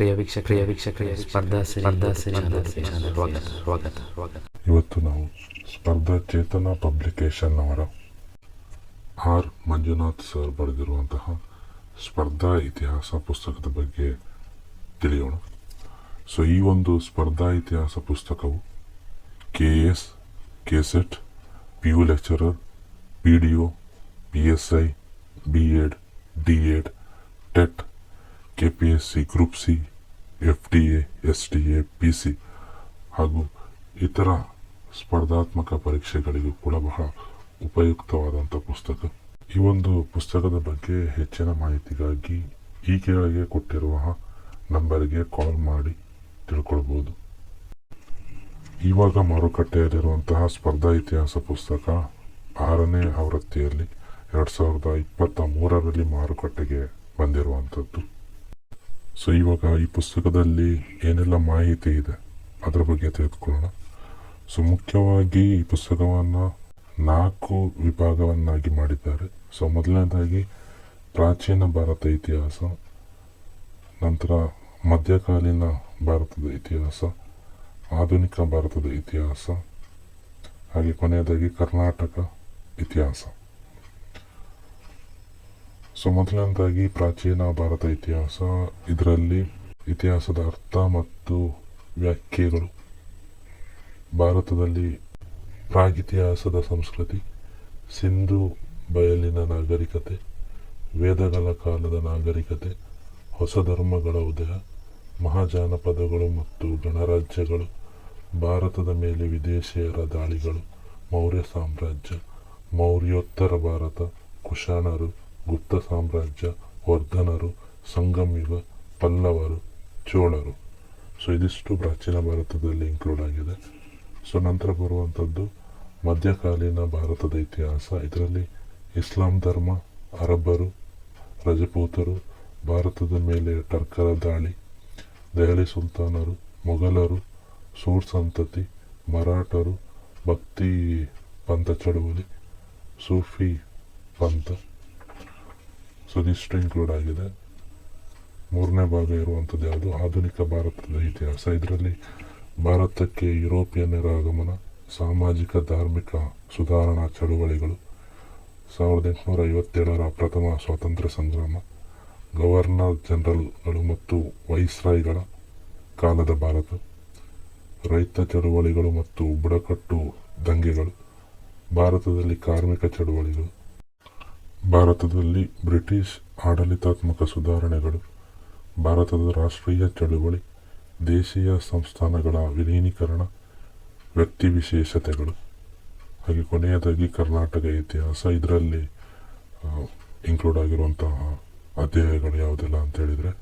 ಪ್ರಿಯ ವೀಕ್ಷಕ ಪ್ರಿಯ ವೀಕ್ಷಕರಿಗೆ ಸ್ಪರ್ಧಾ ಸ್ವಾಗತ ಸ್ವಾಗತ ಸ್ವಾಗತ ಇವತ್ತು ನಾವು ಸ್ಪರ್ಧಾ ಚೇತನ ಪಬ್ಲಿಕೇಶನ್ ಅವರ ಆರ್ ಮಂಜುನಾಥ್ ಸರ್ ಬರೆದಿರುವಂತಹ ಸ್ಪರ್ಧಾ ಇತಿಹಾಸ ಪುಸ್ತಕದ ಬಗ್ಗೆ ತಿಳಿಯೋಣ. ಸೊ ಈ ಒಂದು ಸ್ಪರ್ಧಾ ಇತಿಹಾಸ ಪುಸ್ತಕವು K S KSET P U lecturer P D O P S I B Ed D Ed TET K P S C group C F D S D A, P C ಹಾಗೂ ಇತರ ಸ್ಪರ್ಧಾತ್ಮಕ ಪರೀಕ್ಷೆಗಳಿಗೂ ಕೂಡ ಬಹಳ ಉಪಯುಕ್ತವಾದಂಥ ಪುಸ್ತಕ. ಈ ಒಂದು ಪುಸ್ತಕದ ಬಗ್ಗೆ ಹೆಚ್ಚಿನ ಮಾಹಿತಿಗಾಗಿ ಈ ಕೆಳಗೆ ಕೊಟ್ಟಿರುವ ನಂಬರಿಗೆ ಕಾಲ್ ಮಾಡಿ ತಿಳ್ಕೊಳ್ಬೋದು. ಇವಾಗ ಮಾರುಕಟ್ಟೆಯಲ್ಲಿರುವಂತಹ ಸ್ಪರ್ಧಾ ಇತಿಹಾಸ ಪುಸ್ತಕ ಆರನೇ ಆವೃತ್ತಿಯಲ್ಲಿ ಎರಡು ಸಾವಿರದ ಇಪ್ಪತ್ತ ಮೂರರಲ್ಲಿ ಮಾರುಕಟ್ಟೆಗೆ ಬಂದಿರುವಂಥದ್ದು. ಸೊ ಇವಾಗ ಈ ಪುಸ್ತಕದಲ್ಲಿ ಏನೆಲ್ಲ ಮಾಹಿತಿ ಇದೆ, ಅದರ ಬಗ್ಗೆ ತಿಳಿದುಕೊಳ್ಳೋಣ ಸೊ ಮುಖ್ಯವಾಗಿ ಈ ಪುಸ್ತಕವನ್ನು ನಾಲ್ಕು ವಿಭಾಗವನ್ನಾಗಿ ಮಾಡಿದ್ದಾರೆ. ಸೊ ಮೊದಲನೇದಾಗಿ ಪ್ರಾಚೀನ ಭಾರತ ಇತಿಹಾಸ, ನಂತರ ಮಧ್ಯಕಾಲೀನ ಭಾರತದ ಇತಿಹಾಸ, ಆಧುನಿಕ ಭಾರತದ ಇತಿಹಾಸ, ಹಾಗೆ ಕೊನೆಯದಾಗಿ ಕರ್ನಾಟಕ ಇತಿಹಾಸ. ಸೊ ಮೊದಲನೇದಾಗಿ ಪ್ರಾಚೀನ ಭಾರತ ಇತಿಹಾಸ, ಇದರಲ್ಲಿ ಇತಿಹಾಸದ ಅರ್ಥ ಮತ್ತು ವ್ಯಾಖ್ಯೆಗಳು. ಭಾರತದಲ್ಲಿ ಪ್ರಾಗಿತಿಹಾಸದ ಸಂಸ್ಕೃತಿ, ಸಿಂಧು ಬಯಲಿನ ನಾಗರಿಕತೆ, ವೇದಗಳ ಕಾಲದ ನಾಗರಿಕತೆ, ಹೊಸ ಧರ್ಮಗಳ ಉದಯ, ಮಹಾಜಾನಪದಗಳು ಮತ್ತು ಗಣರಾಜ್ಯಗಳು, ಭಾರತದ ಮೇಲೆ ವಿದೇಶಿಯರ ದಾಳಿಗಳು, ಮೌರ್ಯ ಸಾಮ್ರಾಜ್ಯ, ಮೌರ್ಯೋತ್ತರ ಭಾರತ, ಕುಶಾಣರು ಗುಪ್ತ ಸಾಮ್ರಾಜ್ಯ, ವರ್ಧನರು, ಸಂಗಮಿಗ, ಪಲ್ಲವರು, ಚೋಳರು. ಸೊ ಇದಿಷ್ಟು ಪ್ರಾಚೀನ ಭಾರತದಲ್ಲಿ ಇನ್ಕ್ಲೂಡ್ ಆಗಿದೆ. ಸೊ ನಂತರ ಬರುವಂಥದ್ದು ಮಧ್ಯಕಾಲೀನ ಭಾರತದ ಇತಿಹಾಸ. ಇದರಲ್ಲಿ ಇಸ್ಲಾಂ ಧರ್ಮ, ಅರಬ್ಬರು, ರಜಪೂತರು, ಭಾರತದ ಮೇಲೆ ಟರ್ಕರ ದಾಳಿ, ದೆಹಲಿ ಸುಲ್ತಾನರು, ಮೊಘಲರು, ಸೂರ್ ಸಂತತಿ, ಮರಾಠರು, ಭಕ್ತಿ ಪಂಥ ಚಳುವಳಿ, ಸೂಫಿ ಪಂಥ. ಸೊ ಇದಿಷ್ಟು ಇನ್ಕ್ಲೂಡ್ ಆಗಿದೆ. ಮೂರನೇ ಭಾಗ ಇರುವಂಥದ್ದು ಯಾವುದು? ಆಧುನಿಕ ಭಾರತದ ಇತಿಹಾಸ. ಇದರಲ್ಲಿ ಭಾರತಕ್ಕೆ ಯುರೋಪಿಯನ್ನರ ಆಗಮನ, ಸಾಮಾಜಿಕ, ಧಾರ್ಮಿಕ ಸುಧಾರಣಾ ಚಳುವಳಿಗಳು. ಸಾವಿರದ ಎಂಟುನೂರ ಐವತ್ತೇಳರ ಪ್ರಥಮ ಸ್ವಾತಂತ್ರ್ಯ ಸಂಗ್ರಾಮ, ಗವರ್ನರ್ ಜನರಲ್ಗಳು ಮತ್ತು ವೈಸ್ರಾಯ್ಗಳ ಕಾಲದ ಭಾರತ, ರೈತ ಚಳುವಳಿಗಳು ಮತ್ತು ಬುಡಕಟ್ಟು ದಂಗೆಗಳು, ಭಾರತದಲ್ಲಿ ಕಾರ್ಮಿಕ ಚಳುವಳಿಗಳು ಭಾರತದಲ್ಲಿ ಬ್ರಿಟಿಷ್ ಆಡಳಿತಾತ್ಮಕ ಸುಧಾರಣೆಗಳು, ಭಾರತದ ರಾಷ್ಟ್ರೀಯ ಚಳುವಳಿ, ದೇಶೀಯ ಸಂಸ್ಥಾನಗಳ ವಿಲೀನೀಕರಣ, ವ್ಯಕ್ತಿ ವಿಶೇಷತೆಗಳು, ಹಾಗೆ ಕೊನೆಯದಾಗಿ ಕರ್ನಾಟಕ ಇತಿಹಾಸ. ಇದರಲ್ಲಿ ಇನ್ಕ್ಲೂಡ್ ಆಗಿರುವಂತಹ ಅಧ್ಯಾಯಗಳು ಯಾವುದೆಲ್ಲ ಅಂತ ಹೇಳಿದರೆ,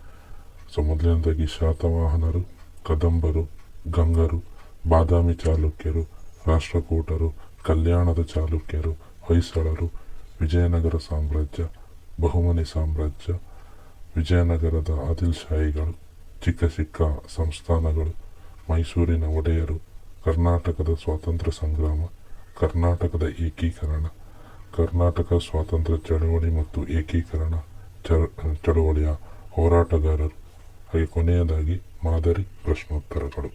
ಸೊ ಮೊದಲನೇದಾಗಿ ಶಾತವಾಹನರು, ಕದಂಬರು, ಗಂಗರು, ಬಾದಾಮಿ ಚಾಲುಕ್ಯರು, ರಾಷ್ಟ್ರಕೂಟರು, ಕಲ್ಯಾಣದ ಚಾಲುಕ್ಯರು, ಹೊಯ್ಸಳರು ವಿಜಯನಗರ ಸಾಮ್ರಾಜ್ಯ, ಬಹುಮನಿ ಸಾಮ್ರಾಜ್ಯ, ವಿಜಯನಗರದ ಆದಿಲ್ ಶಾಹಿಗಳು ಚಿಕ್ಕ ಚಿಕ್ಕ ಸಂಸ್ಥಾನಗಳು, ಮೈಸೂರಿನ ಒಡೆಯರು, ಕರ್ನಾಟಕದ ಸ್ವಾತಂತ್ರ್ಯ ಸಂಗ್ರಾಮ, ಕರ್ನಾಟಕದ ಏಕೀಕರಣ, ಕರ್ನಾಟಕ ಸ್ವಾತಂತ್ರ್ಯ ಚಳವಳಿ ಮತ್ತು ಏಕೀಕರಣ ಚಳವಳಿಯ ಹೋರಾಟಗಾರರು. ಹಾಗೆ ಕೊನೆಯದಾಗಿ ಮಾದರಿ ಪ್ರಶ್ನೋತ್ತರಗಳು.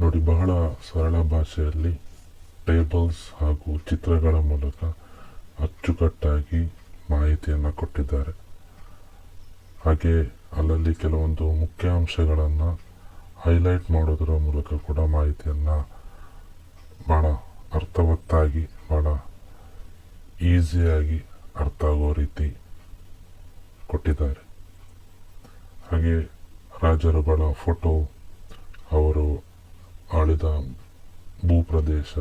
ನೋಡಿ ಬಹಳ ಸರಳ ಭಾಷೆಯಲ್ಲಿ ಟೇಬಲ್ಸ್ ಹಾಗೂ ಚಿತ್ರಗಳ ಮೂಲಕ ಅಚ್ಚುಕಟ್ಟಾಗಿ ಮಾಹಿತಿಯನ್ನು ಕೊಟ್ಟಿದ್ದಾರೆ. ಹಾಗೆ ಅಲ್ಲಲ್ಲಿ ಕೆಲವೊಂದು ಮುಖ್ಯ ಅಂಶಗಳನ್ನು ಹೈಲೈಟ್ ಮಾಡೋದರ ಮೂಲಕ ಕೂಡ ಮಾಹಿತಿಯನ್ನು ಭಾಳ ಅರ್ಥವತ್ತಾಗಿ ಭಾಳ ಈಸಿಯಾಗಿ ಅರ್ಥ ಆಗೋ ರೀತಿ ಕೊಟ್ಟಿದ್ದಾರೆ. ಹಾಗೆ ರಾಜರುಗಳ ಫೋಟೋ ಅವರು ಆಳಿದ ಭೂಪ್ರದೇಶ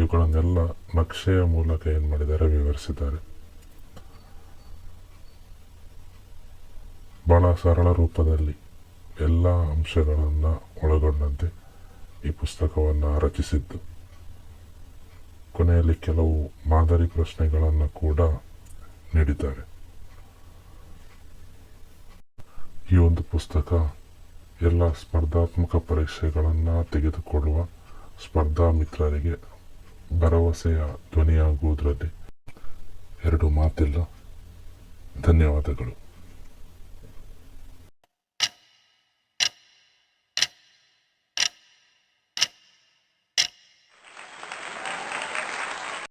ಇವುಗಳನ್ನೆಲ್ಲ ನಕ್ಷೆಯ ಮೂಲಕ ಏನು ಮಾಡಿದ್ದಾರೆ ವಿವರಿಸಿದ್ದಾರೆ. ಬಹಳ ಸರಳ ರೂಪದಲ್ಲಿ ಎಲ್ಲ ಅಂಶಗಳನ್ನು ಒಳಗೊಂಡಂತೆ ಈ ಪುಸ್ತಕವನ್ನು ರಚಿಸಿದ್ದು. ಕೊನೆಯಲ್ಲಿ ಕೆಲವು ಮಾದರಿ ಪ್ರಶ್ನೆಗಳನ್ನು ಕೂಡ ನೀಡಿದ್ದಾರೆ. ಈ ಒಂದು ಪುಸ್ತಕ ಎಲ್ಲ ಸ್ಪರ್ಧಾತ್ಮಕ ಪರೀಕ್ಷೆಗಳನ್ನು ತೆಗೆದುಕೊಳ್ಳುವ ಸ್ಪರ್ಧಾ ಮಿತ್ರರಿಗೆ ಭರವಸೆಯ ಧ್ವನಿಯಾಗುವುದರಲ್ಲಿ ಎರಡು ಮಾತಿಲ್ಲ. ಧನ್ಯವಾದಗಳು.